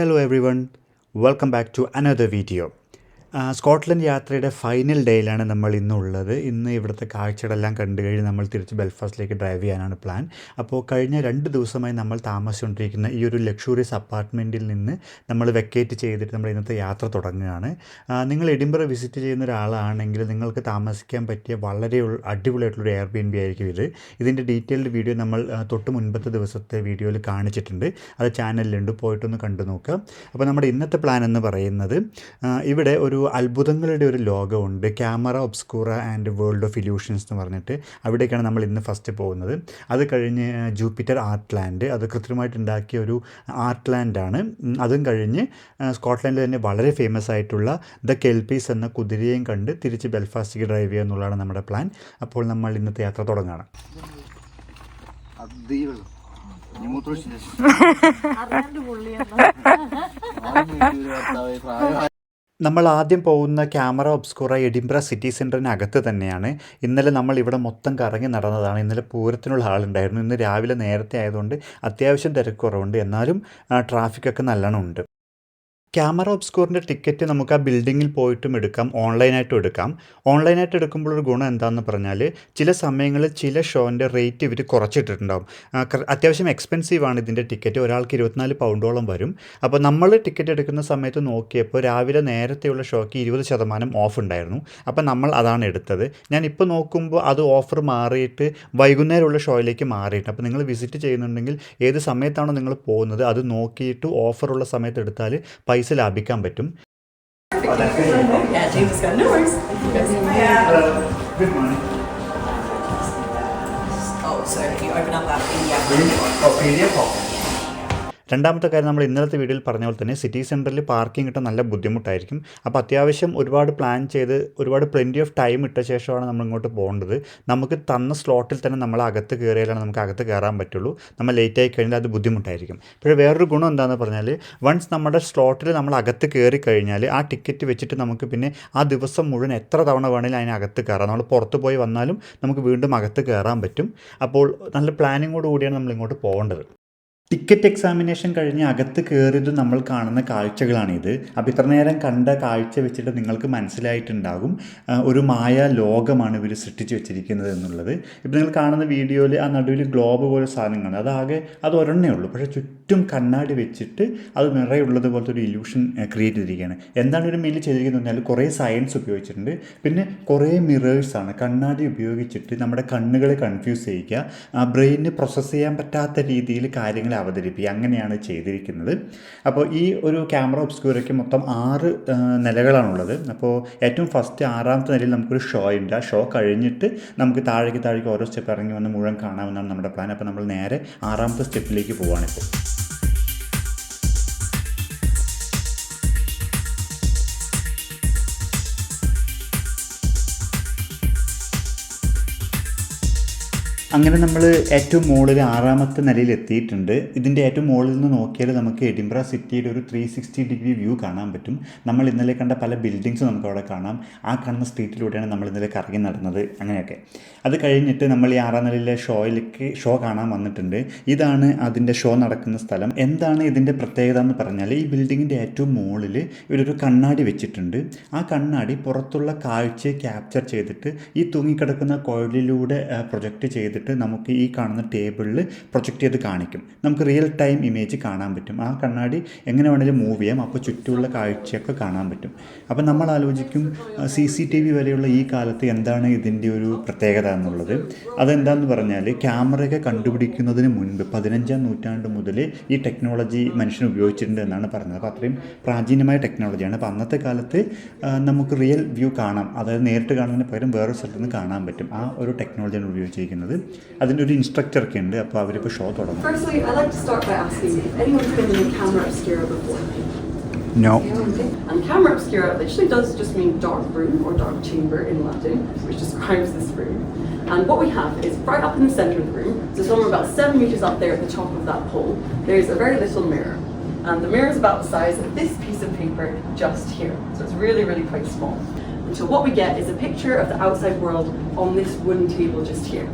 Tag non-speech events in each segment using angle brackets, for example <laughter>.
Hello everyone, welcome back to another video. Scotland യാത്രയുടെ final ഡേയിലാണ് നമ്മൾ ഇന്നുള്ളത്. ഇന്ന് ഇവിടുത്തെ കാഴ്ചകളെല്ലാം കണ്ടു കഴിഞ്ഞ് നമ്മൾ തിരിച്ച് ബെൽഫാസ്റ്റിലേക്ക് ഡ്രൈവ് ചെയ്യാനാണ് പ്ലാൻ. അപ്പോൾ കഴിഞ്ഞ രണ്ട് ദിവസമായി നമ്മൾ താമസിച്ചുകൊണ്ടിരിക്കുന്ന ഈ ഒരു ലക്ഷൂറിയസ് അപ്പാർട്ട്മെന്റിൽ നിന്ന് നമ്മൾ വെക്കേറ്റ് ചെയ്തിട്ട് നമ്മൾ ഇന്നത്തെ യാത്ര തുടങ്ങുകയാണ്. നിങ്ങൾ എഡിംബറ വിസിറ്റ് ചെയ്യുന്ന ഒരാളാണെങ്കിൽ നിങ്ങൾക്ക് താമസിക്കാൻ പറ്റിയ വളരെ അടിപൊളിയായിട്ടുള്ളൊരു എയർ ബി എൻ ബി ആയിരിക്കും ഇത്. ഇതിന്റെ ഡീറ്റെയിൽഡ് വീഡിയോ നമ്മൾ തൊട്ട് മുൻപത്തെ ദിവസത്തെ വീഡിയോയിൽ കാണിച്ചിട്ടുണ്ട്. അത് ചാനലിലുണ്ട് പോയിട്ടൊന്ന് കണ്ടു നോക്കുക അപ്പോൾ നമ്മുടെ ഇന്നത്തെ പ്ലാൻ എന്ന് പറയുന്നത് ഇവിടെ ഒരു അത്ഭുതങ്ങളുടെ ഒരു ലോകമുണ്ട്. Camera obscura and world of illusions എന്ന് പറഞ്ഞിട്ട് അവിടേക്കാണ് നമ്മൾ ഇന്ന് ഫസ്റ്റ് പോകുന്നത്. അത് കഴിഞ്ഞ് ജൂപ്പിറ്റർ ആർട്ട് ലാൻഡ് അത് കൃത്യമായിട്ടുണ്ടാക്കിയ ഒരു ആർട്ട് ലാൻഡാണ് അതും കഴിഞ്ഞ് സ്കോട്ട്ലാൻഡിൽ തന്നെ വളരെ ഫേമസ് ആയിട്ടുള്ള ദ കെൽപീസ് എന്ന കുതിരയും കണ്ട് തിരിച്ച് ബെൽഫാസ്റ്റിക്ക് ഡ്രൈവ് ചെയ്യുക എന്നുള്ളതാണ് നമ്മുടെ പ്ലാൻ അപ്പോൾ നമ്മൾ ഇന്നത്തെ യാത്ര തുടങ്ങുകയാണ് അത് ഈ നമ്മൾ ആദ്യം പോകുന്ന ക്യാമറ ഒബ്സ്കൂറ എഡിംബ്ര സിറ്റി സെന്ററിനകത്ത് തന്നെയാണ്. ഇന്നലെ നമ്മൾ ഇവിടെ മൊത്തം കറങ്ങി നടന്നതാണ്. ഇന്നലെ പൂരത്തിനുള്ള ആളുണ്ടായിരുന്നു. ഇന്ന് രാവിലെ നേരത്തെ ആയതുകൊണ്ട് അത്യാവശ്യം തിരക്ക് കുറവുണ്ട് എന്നാലും ട്രാഫിക്കൊക്കെ നല്ലോണം ഉണ്ട്. ക്യാമറ ഒബ്സ്കൂറിന്റെ ടിക്കറ്റ് നമുക്ക് ആ ബിൽഡിങ്ങിൽ പോയിട്ടും എടുക്കാം ഓൺലൈനായിട്ടും എടുക്കാം. ഓൺലൈനായിട്ട് എടുക്കുമ്പോൾ ഒരു ഗുണം എന്താണെന്ന് പറഞ്ഞാൽ ചില സമയങ്ങളിൽ ചില ഷോന്റെ റേറ്റ് ഇവർ കുറച്ചിട്ടിട്ടുണ്ടാകും അത്യാവശ്യം എക്സ്പെൻസീവ് ആണ് ഇതിന്റെ ടിക്കറ്റ്. ഒരാൾക്ക് ഇരുപത്തിനാല് പൗണ്ടോളം വരും. അപ്പോൾ നമ്മൾ ടിക്കറ്റ് എടുക്കുന്ന സമയത്ത് നോക്കിയപ്പോൾ രാവിലെ നേരത്തെയുള്ള ഷോയ്ക്ക് ഇരുപത് ശതമാനം ഓഫ് ഉണ്ടായിരുന്നു. അപ്പോൾ നമ്മൾ അതാണ് എടുത്തത്. ഞാൻ ഇപ്പോൾ നോക്കുമ്പോൾ അത് ഓഫർ മാറിയിട്ട് വൈകുന്നേരമുള്ള ഷോയിലേക്ക് മാറിയിട്ട് അപ്പോൾ നിങ്ങൾ വിസിറ്റ് ചെയ്യുന്നുണ്ടെങ്കിൽ ഏത് സമയത്താണോ നിങ്ങൾ പോകുന്നത് അത് നോക്കിയിട്ട് ഓഫറുള്ള സമയത്ത് എടുത്താൽ പൈസ ലാഭിക്കാൻ പറ്റും Yeah, James is good. No worries. Oh, so you open up that PDF. രണ്ടാമത്തെ കാര്യം നമ്മൾ ഇന്നലത്തെ വീഡിയോയിൽ പറഞ്ഞ പോലെ തന്നെ സിറ്റി സെന്ററിൽ പാർക്കിംഗ് കിട്ടാൻ നല്ല ബുദ്ധിമുട്ടായിരിക്കും. അപ്പോൾ അത്യാവശ്യം ഒരുപാട് പ്ലാൻ ചെയ്ത് ഒരുപാട് പ്ലെന്റി ഓഫ് ടൈം ഇട്ട ശേഷമാണ് നമ്മൾ ഇങ്ങോട്ട് പോകേണ്ടത്. നമുക്ക് തന്ന സ്ലോട്ടിൽ തന്നെ നമ്മൾ അകത്ത് കയറിയാലാണ് നമുക്ക് അകത്ത് കയറാൻ പറ്റുള്ളൂ. നമ്മൾ ലേറ്റ് ആയി കഴിഞ്ഞാൽ അത് ബുദ്ധിമുട്ടായിരിക്കും. പക്ഷേ വേറൊരു ഗുണം എന്താണെന്ന് പറഞ്ഞാൽ വൺസ് നമ്മുടെ സ്ലോട്ടിൽ നമ്മൾ അകത്ത് കയറി കഴിഞ്ഞാൽ ആ ടിക്കറ്റ് വെച്ചിട്ട് നമുക്ക് പിന്നെ ആ ദിവസം മുഴുവൻ എത്ര തവണ വേണമെങ്കിലും അതിനകത്ത് കയറാം. നമ്മൾ പുറത്ത് പോയി വന്നാലും നമുക്ക് വീണ്ടും അകത്ത് കയറാൻ പറ്റും. അപ്പോൾ നല്ല പ്ലാനിങ്ങോട് കൂടിയാണ് നമ്മൾ ഇങ്ങോട്ട് പോകേണ്ടത്. ടിക്കറ്റ് എക്സാമിനേഷൻ കഴിഞ്ഞ് അകത്ത് കയറിയത് നമ്മൾ കാണുന്ന കാഴ്ചകളാണിത്. അപ്പോൾ ഇത്ര നേരം കണ്ട കാഴ്ച വെച്ചിട്ട് നിങ്ങൾക്ക് മനസ്സിലായിട്ടുണ്ടാകും ഒരു മായ ലോകമാണ് ഇവർ സൃഷ്ടിച്ച് വെച്ചിരിക്കുന്നത് എന്നുള്ളത്. ഇപ്പോൾ നിങ്ങൾ കാണുന്ന വീഡിയോയിൽ ആ നടുവിൽ ഗ്ലോബ് പോലെ സാധനം കാണുന്നത് അതാകെ അത് ഒരെണ്ണേ ഉള്ളൂ. പക്ഷേ ചുറ്റും കണ്ണാടി വെച്ചിട്ട് അത് നിറയുള്ളത് പോലത്തെ ഒരു ഇല്യൂഷൻ ക്രിയേറ്റ് ചെയ്തിരിക്കുകയാണ്. എന്താണ് ഒരു മെയിൽ ചെയ്തിരിക്കുന്നത് പറഞ്ഞാൽ കുറേ സയൻസ് ഉപയോഗിച്ചിട്ടുണ്ട്. പിന്നെ കുറേ മിറേഴ്സാണ് കണ്ണാടി ഉപയോഗിച്ചിട്ട് നമ്മുടെ കണ്ണുകളെ കൺഫ്യൂസ് ചെയ്യിക്കുക. ബ്രെയിനിന് പ്രോസസ്സ് ചെയ്യാൻ പറ്റാത്ത രീതിയിൽ കാര്യങ്ങളെ അവതരിപ്പിക്കുക. അങ്ങനെയാണ് ചെയ്തിരിക്കുന്നത്. അപ്പോൾ ഈ ഒരു ക്യാമറ ഒബ്സ്ക്യൂരയ്ക്ക് മൊത്തം ആറ് നിലകളാണുള്ളത്. അപ്പോൾ ഏറ്റവും ഫസ്റ്റ് ആറാമത്തെ നിലയിൽ നമുക്കൊരു ഷോ ഉണ്ട്. ആ ഷോ കഴിഞ്ഞിട്ട് നമുക്ക് താഴേക്ക് താഴേക്ക് ഓരോ സ്റ്റെപ്പ് ഇറങ്ങി വന്ന് മുഴുവൻ കാണാമെന്നാണ് നമ്മുടെ പ്ലാൻ. അപ്പോൾ നമ്മൾ നേരെ ആറാമത്തെ സ്റ്റെപ്പിലേക്ക് പോവാണിപ്പോൾ അങ്ങനെ നമ്മൾ ഏറ്റവും മുകളിൽ ആറാമത്തെ നിലയിൽ എത്തിയിട്ടുണ്ട്. ഇതിന്റെ ഏറ്റവും മുകളിൽ നിന്ന് നോക്കിയാൽ നമുക്ക് എഡിംബ്ര സിറ്റിയുടെ ഒരു ത്രീ സിക്സ്റ്റി ഡിഗ്രി വ്യൂ കാണാൻ പറ്റും. നമ്മൾ ഇന്നലെ കണ്ട പല ബിൽഡിങ്സും നമുക്ക് അവിടെ കാണാം. ആ കാണുന്ന സ്ട്രീറ്റിലൂടെയാണ് നമ്മൾ ഇന്നലെ കറങ്ങി നടന്നത്. അങ്ങനെയൊക്കെ. അത് കഴിഞ്ഞിട്ട് നമ്മൾ ഈ ആറാം നിലയിലെ ഷോയിലേക്ക് ഷോ കാണാൻ വന്നിട്ടുണ്ട്. ഇതാണ് അതിന്റെ ഷോ നടക്കുന്ന സ്ഥലം. എന്താണ് ഇതിന്റെ പ്രത്യേകത എന്ന് പറഞ്ഞാൽ ഈ ബിൽഡിങ്ങിന്റെ ഏറ്റവും മുകളിൽ ഇവരൊരു കണ്ണാടി വെച്ചിട്ടുണ്ട്. ആ കണ്ണാടി പുറത്തുള്ള കാഴ്ചയെ ക്യാപ്ചർ ചെയ്തിട്ട് ഈ തൂങ്ങിക്കിടക്കുന്ന കോഴിലൂടെ പ്രൊജക്റ്റ് ചെയ്തിട്ട് നമുക്ക് ഈ കാണുന്ന ടേബിളിൽ പ്രൊജക്റ്റ് ചെയ്ത് കാണിക്കും. നമുക്ക് റിയൽ ടൈം ഇമേജ് കാണാൻ പറ്റും. ആ കണ്ണാടി എങ്ങനെ വേണമെങ്കിലും മൂവ് ചെയ്യാം. അപ്പോൾ ചുറ്റുമുള്ള കാഴ്ചയൊക്കെ കാണാൻ പറ്റും. അപ്പോൾ നമ്മൾ ആലോചിക്കും സി സി ടി വി വരെയുള്ള ഈ കാലത്ത് എന്താണ് ഇതിന്റെ ഒരു പ്രത്യേകത എന്നുള്ളത്. അതെന്താണെന്ന് പറഞ്ഞാൽ ക്യാമറയൊക്കെ കണ്ടുപിടിക്കുന്നതിന് മുൻപ് പതിനഞ്ചാം നൂറ്റാണ്ട് മുതൽ ഈ ടെക്നോളജി മനുഷ്യൻ ഉപയോഗിച്ചിട്ടുണ്ട് എന്നാണ് പറഞ്ഞത്. അപ്പോൾ അത്രയും പ്രാചീനമായ ടെക്നോളജിയാണ് അപ്പോൾ അന്നത്തെ കാലത്ത് നമുക്ക് റിയൽ വ്യൂ കാണാം. അതായത് നേരിട്ട് കാണുന്നതിന് പകരം വേറൊരു സ്ഥലത്ത് നിന്ന് കാണാൻ പറ്റും. ആ ഒരു ടെക്നോളജിയാണ് ഉപയോഗിച്ചിരിക്കുന്നത്. അതിൻ്റെ ഒരു ഇൻസ്ട്രക്ടർ ഒക്കെ ഉണ്ട് അപ്പോൾ അവരിപ്പോൾ ഷോ തുടങ്ങും Firstly, I'd like to start by asking if anyone's been in a camera obscura before. No And camera obscura literally does just mean dark room or dark chamber in Latin, which describes this room. And what we have is right up in the center of the room, so somewhere about seven meters up there at the top of that pole, there's a very little mirror. And the mirror is about the size of this piece of paper just here. So it's really, really quite small. And so what we get is a picture of the outside world on this wooden table just here.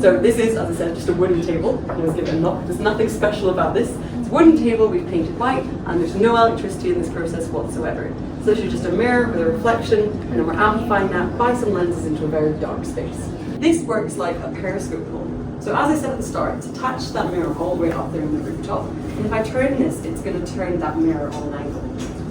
So this is, as I said, just a wooden table. It was given a knock. There's nothing special about this. It's a wooden table we've painted white, and there's no electricity in this process whatsoever. So this is just a mirror with a reflection, and then we're amplifying that by some lenses into a very dark space. This works like a periscope hole. So as I said at the start, it's attached to that mirror all the way up there in the rooftop. And if I turn this, it's going to turn that mirror on an angle.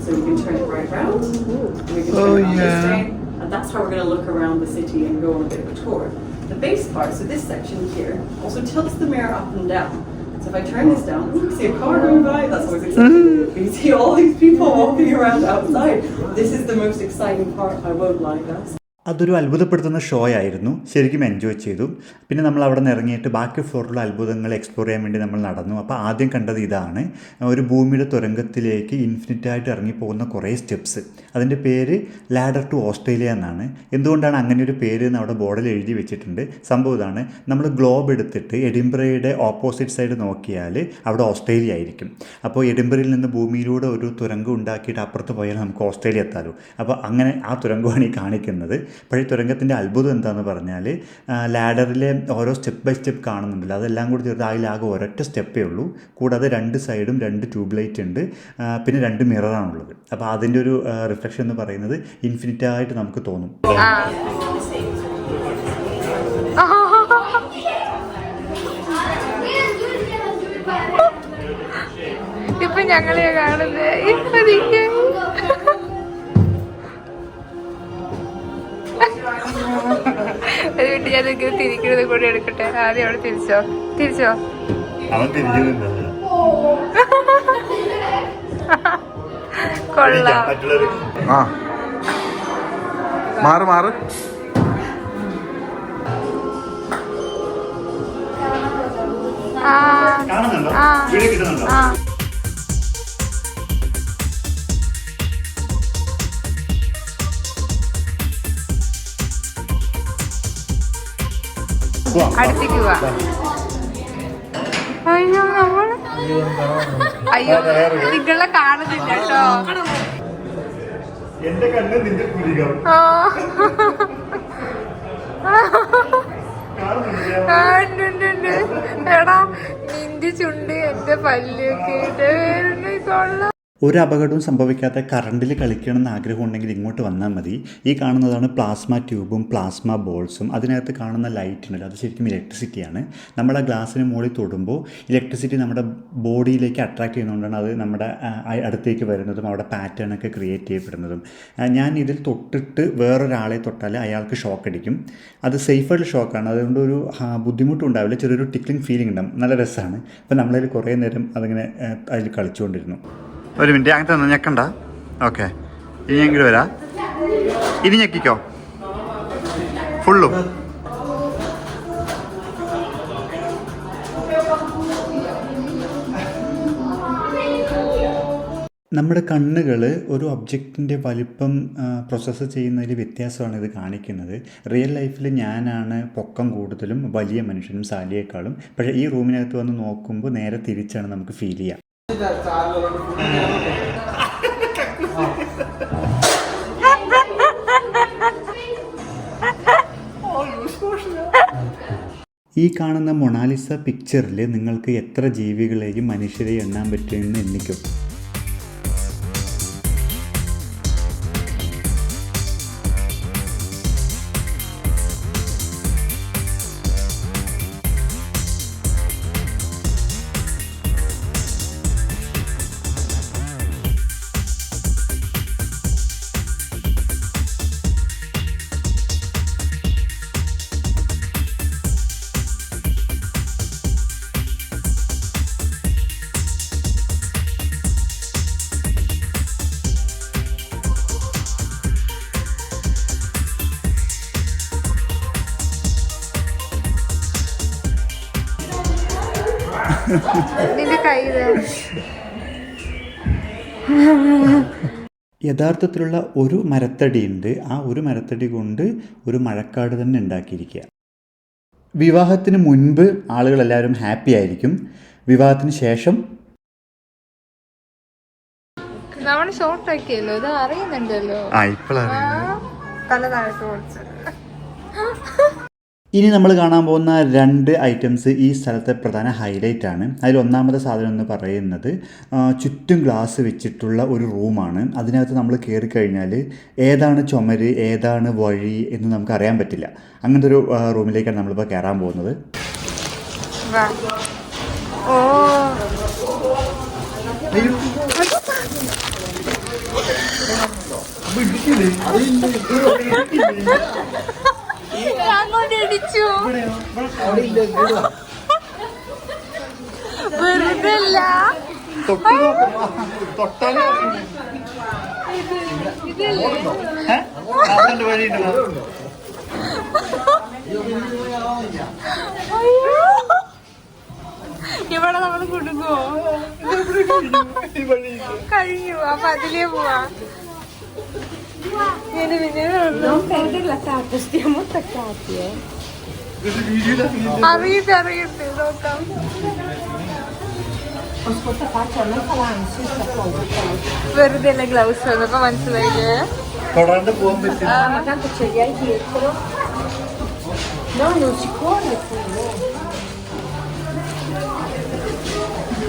So we can turn it right round, and we can turn Oh, it on yeah. this way, and that's how we're going to look around the city and go on a bit of a tour. The base part, so this section here, also tilts the mirror up and down. So if I turn this down, ooh, see a car going by, that's always exciting. Mm-hmm. You see all these people walking around outside. This is the most exciting part, I won't lie, guys. അതൊരു അത്ഭുതപ്പെടുത്തുന്ന show ആയിരുന്നു ശരിക്കും enjoy ചെയ്തു. പിന്നെ നമ്മൾ അവിടെ നിന്ന് ഇറങ്ങിയിട്ട് ബാക്കി ഫ്ലോറിലുള്ള അത്ഭുതങ്ങൾ എക്സ്പ്ലോർ ചെയ്യാൻ വേണ്ടി നമ്മൾ നടന്നു. അപ്പോൾ ആദ്യം കണ്ടത് ഇതാണ്. ഒരു ഭൂമിയുടെ തുരങ്കത്തിലേക്ക് ഇൻഫിനിറ്റായിട്ട് ഇറങ്ങിപ്പോകുന്ന കുറേ സ്റ്റെപ്സ് അതിന്റെ പേര് ലാഡർ ടു ഓസ്ട്രേലിയ എന്നാണ്. എന്തുകൊണ്ടാണ് അങ്ങനെ ഒരു പേര് എന്ന് അവിടെ ബോർഡിൽ എഴുതി വെച്ചിട്ടുണ്ട്? സംഭവം ഇതാണ്. നമ്മൾ ഗ്ലോബ് എടുത്തിട്ട് എഡിംബ്രയുടെ ഓപ്പോസിറ്റ് സൈഡ് നോക്കിയാൽ അവിടെ ഓസ്ട്രേലിയ ആയിരിക്കും. അപ്പോൾ എഡിംബ്രയിൽ നിന്ന് ഭൂമിയിലൂടെ ഒരു തുരങ്കം ഉണ്ടാക്കിയിട്ട് അപ്പുറത്ത് പോയാൽ നമുക്ക് ഓസ്ട്രേലിയ എത്താലോ. അപ്പോൾ അങ്ങനെ ആ തുരങ്കമാണ് ഈ കാണിക്കുന്നത്. പക്ഷേ തുരങ്കത്തിന്റെ അത്ഭുതം എന്താണെന്ന് പറഞ്ഞാൽ ലാഡറിലെ ഓരോ സ്റ്റെപ്പ് ബൈ സ്റ്റെപ്പ് കാണുന്നുണ്ടല്ലോ. അതെല്ലാം കൂടി ചേർത്ത് അതിലാകെ ഒരൊറ്റ സ്റ്റെപ്പേ ഉള്ളൂ. കൂടാതെ രണ്ട് സൈഡും രണ്ട് ട്യൂബ് ലൈറ്റ് ഉണ്ട്. പിന്നെ രണ്ട് മിററാണുള്ളത്. അപ്പോൾ അതിന്റെ ഒരു റിഫ്ലക്ഷൻ എന്ന് പറയുന്നത് ഇൻഫിനിറ്റ് ആയിട്ട് നമുക്ക് തോന്നും. <laughs> ഇപ്പൊ ഞങ്ങളെ കാണുന്നത് ഇപ്പൊ വിട്ട് ഞാൻ നിങ്ങൾക്ക് തിരിക്കുന്നത് കൂടി എടുക്കട്ടെ. ആദ്യം അവിടെ തിരിച്ചോ. തിരിച്ചോ. അവൻ തിരിക്കുന്നുണ്ടല്ലോ കൊള്ളാം. ആ. മാറ് മാറ്. ആ. ആ. അടുത്തേക്ക് പോവാ അയ്യോ നമ്മൾ അയ്യോ നിങ്ങളെ കാണുന്നില്ല കേട്ടോ. എന്റെ കണ്ണ് നിന്റെ ഉണ്ട്. എടാ നിന്റെ ചുണ്ട് എന്റെ പല്ലൊക്കെ വരുന്നു കൊള്ളാം. ഒരു അപകടവും സംഭവിക്കാത്ത കറണ്ടിൽ കളിക്കണമെന്ന് ആഗ്രഹം ഉണ്ടെങ്കിൽ ഇങ്ങോട്ട് വന്നാൽ മതി. ഈ കാണുന്നതാണ് പ്ലാസ്മ ട്യൂബും പ്ലാസ്മ ബോൾസും അതിനകത്ത് കാണുന്ന ലൈറ്റ് ഉണ്ടല്ലോ അത് ശരിക്കും ഇലക്ട്രിസിറ്റിയാണ്. നമ്മൾ ആ ഗ്ലാസ്സിന് മുകളിൽ തൊടുമ്പോൾ ഇലക്ട്രിസിറ്റി നമ്മുടെ ബോഡിയിലേക്ക് അട്രാക്ട് ചെയ്യുന്നതുകൊണ്ടാണ് അത് നമ്മുടെ അടുത്തേക്ക് വരുന്നതും അവിടെ പാറ്റേൺ ഒക്കെ ക്രിയേറ്റ് ചെയ്യപ്പെടുന്നതും. ഞാൻ ഇതിൽ തൊട്ടിട്ട് വേറൊരാളെ തൊട്ടാൽ അയാൾക്ക് ഷോക്ക് അടിക്കും. അത് സേഫായിട്ടുള്ള ഷോക്കാണ് അതുകൊണ്ട് ഒരു ബുദ്ധിമുട്ടും ഉണ്ടാവില്ല. ചെറിയൊരു ടിക്ലിംഗ് ഫീലിംഗ് ഉണ്ടാവും. നല്ല രസമാണ്. അപ്പോൾ നമ്മളതിൽ കുറേ നേരം അതിങ്ങനെ അതിൽ കളിച്ചുകൊണ്ടിരുന്നു. ഒരു മിനിറ്റ് അങ്ങനത്തെ ഒന്ന് ഞെക്കണ്ട. ഓക്കെ. ഇനി വരാ. ഇനി ഞെക്കിക്കോ? ഫുള്ളും. നമ്മുടെ കണ്ണുകൾ ഒരു ഒബ്ജക്റ്റിന്റെ വലിപ്പം പ്രോസസ്സ് ചെയ്യുന്നതിൽ വ്യത്യാസമാണ് ഇത് കാണിക്കുന്നത്. റിയൽ ലൈഫിൽ ഞാനാണ് പൊക്കം കൂടുതലും വലിയ മനുഷ്യനും സാലിയേക്കാളും. പക്ഷേ ഈ റൂമിനകത്ത് വന്ന് നോക്കുമ്പോൾ നേരെ തിരിച്ചാണ് നമുക്ക് ഫീൽ ചെയ്യുക ഈ കാണുന്ന മൊണാലിസ പിക്ചറിൽ നിങ്ങൾക്ക് എത്ര ജീവികളെയും മനുഷ്യരെയും എണ്ണാൻ പറ്റുമെന്ന് എണ്ണിക്കും നിന്റെ കൈ യഥാർത്ഥത്തിലുള്ള ഒരു മരത്തടി ഉണ്ട്. ആ ഒരു മരത്തടി കൊണ്ട് ഒരു മഴക്കാട് തന്നെ ഉണ്ടാക്കിയിരിക്കുക. വിവാഹത്തിന് മുൻപ് ആളുകളെല്ലാവരും ഹാപ്പി ആയിരിക്കും. വിവാഹത്തിന് ശേഷം നമ്മൾ ഷോർട്ട് ആക്കിയല്ലോ. ഇത് അറിയുന്നുണ്ടല്ലോ. ആ ഇപ്പോഴാണ് തല താഴത്ത് കുറച്ച് ഇനി നമ്മൾ കാണാൻ പോകുന്ന രണ്ട് ഐറ്റംസ് ഈ സ്ഥലത്തെ പ്രധാന ഹൈലൈറ്റ് ആണ്. അതിൽ ഒന്നാമത്തെ സാധനം എന്ന് പറയുന്നത് ചുറ്റും ഗ്ലാസ് വെച്ചിട്ടുള്ള ഒരു റൂമാണ് അതിനകത്ത് നമ്മൾ കയറി കഴിഞ്ഞാൽ ഏതാണ് ചുമര് ഏതാണ് വഴി എന്ന് നമുക്ക് അറിയാൻ പറ്റില്ല. അങ്ങനത്തെ ഒരു റൂമിലേക്കാണ് നമ്മളിപ്പോൾ കയറാൻ പോകുന്നത്. വാ. ഓ. ഇവിടെ നമ്മൾ കുടുങ്ങോ കഴിഞ്ഞു അപ്പൊ അതിലേ പോവാ. ഇങ്ങനെ പിന്നെ അറിയിട്ട് അറിയിട്ട് നോക്കാം വെറുതെ അല്ല ഗ്ലൗസ് എന്നൊക്കെ മനസ്സിലായില്ലേ തൊടാണ്ട് പോകാൻ പറ്റില്ല Ma tanto ce li hai dietro? No, non si corre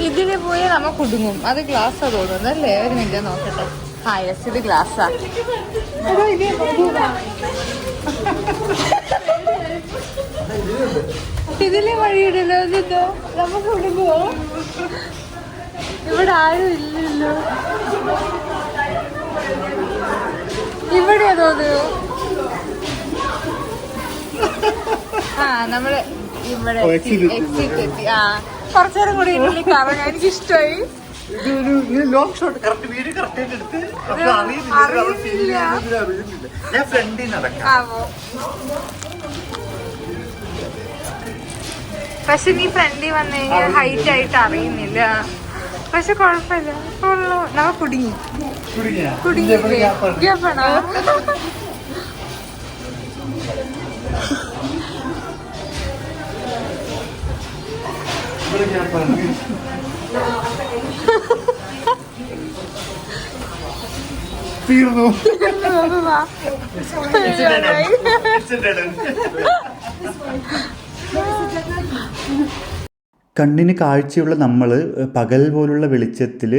ഇതിൽ പോയി നമ്മ കുടുങ്ങും. അത് ഗ്ലാസ് തോന്നുന്നു. അല്ലേ ഒരു മിനിറ്റ് നോക്കട്ടെ. ആ യെസ് ഇത് ഗ്ലാസ്സാ ഇതിലെ വഴിയിടല്ലോ ഇതിട്ടോ നമ്മ കുടുങ്ങുമോ ഇവിടെ ആരും ഇല്ലല്ലോ. ഇവിടെ തോന്നുന്നു. ആ നമ്മൾ ഇവിടെ എത്തി. ആ കുറച്ചേരം കൂടി കറങ്ങാൻ എനിക്ക് ഇഷ്ടമായി ഇതൊരു long shot correct video correct ആയിട്ട് എടുത്ത് പക്ഷെ ഞാൻ ഫ്രണ്ടിൽ നടക്കാം. പക്ഷെ നീ ഫ്രണ്ടി വന്നു കഴിഞ്ഞാൽ ഹൈറ്റ് ആയിട്ട് അറിയുന്നില്ല. പക്ഷെ കുഴപ്പമില്ല. ഉള്ളു. നമ്മ കുടുങ്ങി. കുടുങ്ങി? ഗ്യാപ്പാണോ. തീർന്നു. കണ്ണിന് കാഴ്ചയുള്ള നമ്മൾ പകൽ പോലുള്ള വെളിച്ചത്തിൽ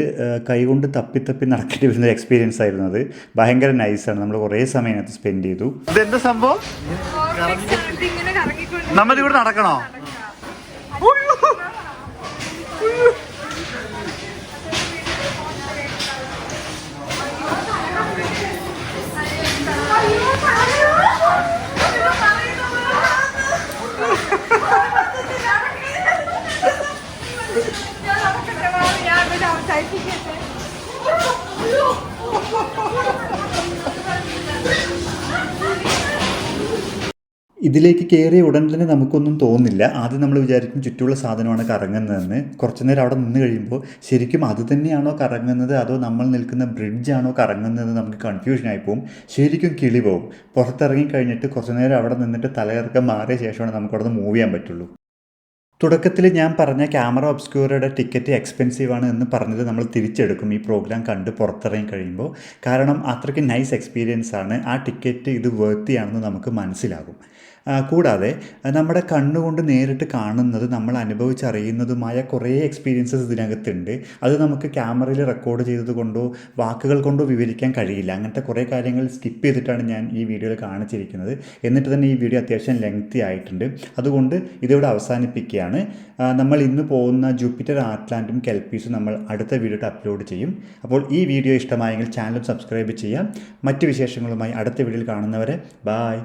കൈകൊണ്ട് തപ്പി തപ്പി നടക്കേണ്ടി വരുന്ന എക്സ്പീരിയൻസ് ആയിരുന്നു അത്. ഭയങ്കര നൈസാണ് നമ്മൾ കുറേ സമയം അതിനകത്ത് സ്പെൻഡ് ചെയ്തു. ഇതെന്താ സംഭവം? നമ്മളിവിടെ നടക്കണോ. ഇതിലേക്ക് കയറിയ ഉടൻ തന്നെ നമുക്കൊന്നും തോന്നില്ല ആദ്യം നമ്മൾ വിചാരിക്കും ചുറ്റുമുള്ള സാധനമാണ് കറങ്ങുന്നതെന്ന്. കുറച്ചു നേരം അവിടെ നിന്ന് കഴിയുമ്പോൾ ശരിക്കും അത് തന്നെയാണോ കറങ്ങുന്നത്? അതോ നമ്മൾ നിൽക്കുന്ന ബ്രിഡ്ജാണോ കറങ്ങുന്നത് നമുക്ക് കൺഫ്യൂഷനായി പോകും ശരിക്കും കിളി പോകും പുറത്തിറങ്ങി കഴിഞ്ഞിട്ട് കുറച്ചു നേരം അവിടെ നിന്നിട്ട് തലയിറക്കം മാറിയ ശേഷമാണ് നമുക്ക് അവിടെ മൂവ് ചെയ്യാൻ പറ്റുള്ളൂ. തുടക്കത്തിൽ ഞാൻ പറഞ്ഞ ക്യാമറ ഒബ്സ്ക്യൂറയുടെ ടിക്കറ്റ് എക്സ്പെൻസീവ് ആണ് എന്ന് പറഞ്ഞത് നമ്മൾ തിരിച്ചെടുക്കും. ഈ പ്രോഗ്രാം കണ്ട് പുറത്തിറങ്ങി കഴിയുമ്പോൾ. കാരണം അത്രയ്ക്ക് നൈസ് എക്സ്പീരിയൻസ് ആണ്. ആ ടിക്കറ്റ് ഇത് വേർത്തിയാണെന്ന് നമുക്ക് മനസ്സിലാകും. കൂടാതെ നമ്മുടെ കണ്ണുകൊണ്ട് നേരിട്ട് കാണുന്നത് നമ്മൾ അനുഭവിച്ചറിയുന്നതുമായ കുറേ എക്സ്പീരിയൻസസ് ഇതിനകത്തുണ്ട്. അത് നമുക്ക് ക്യാമറയിൽ റെക്കോർഡ് ചെയ്തത് കൊണ്ടോ വാക്കുകൾ കൊണ്ടോ വിവരിക്കാൻ കഴിയില്ല. അങ്ങനത്തെ കുറേ കാര്യങ്ങൾ സ്കിപ്പ് ചെയ്തിട്ടാണ് ഞാൻ ഈ വീഡിയോയിൽ കാണിച്ചിരിക്കുന്നത്. എന്നിട്ട് തന്നെ ഈ വീഡിയോ അത്യാവശ്യം ലെങ്തി ആയിട്ടുണ്ട്. അതുകൊണ്ട് ഇതിവിടെ അവസാനിപ്പിക്കുകയാണ്. നമ്മൾ ഇന്ന് പോകുന്ന ജൂപ്പിറ്റർ ആർട്ട്ലാൻഡും കെൽപ്പീസും നമ്മൾ അടുത്ത വീഡിയോട്ട് അപ്ലോഡ് ചെയ്യും. അപ്പോൾ ഈ വീഡിയോ ഇഷ്ടമായെങ്കിൽ ചാനൽ സബ്സ്ക്രൈബ് ചെയ്യാം. മറ്റ് വിശേഷങ്ങളുമായി അടുത്ത വീഡിയോയിൽ കാണുന്നവരെ ബായ്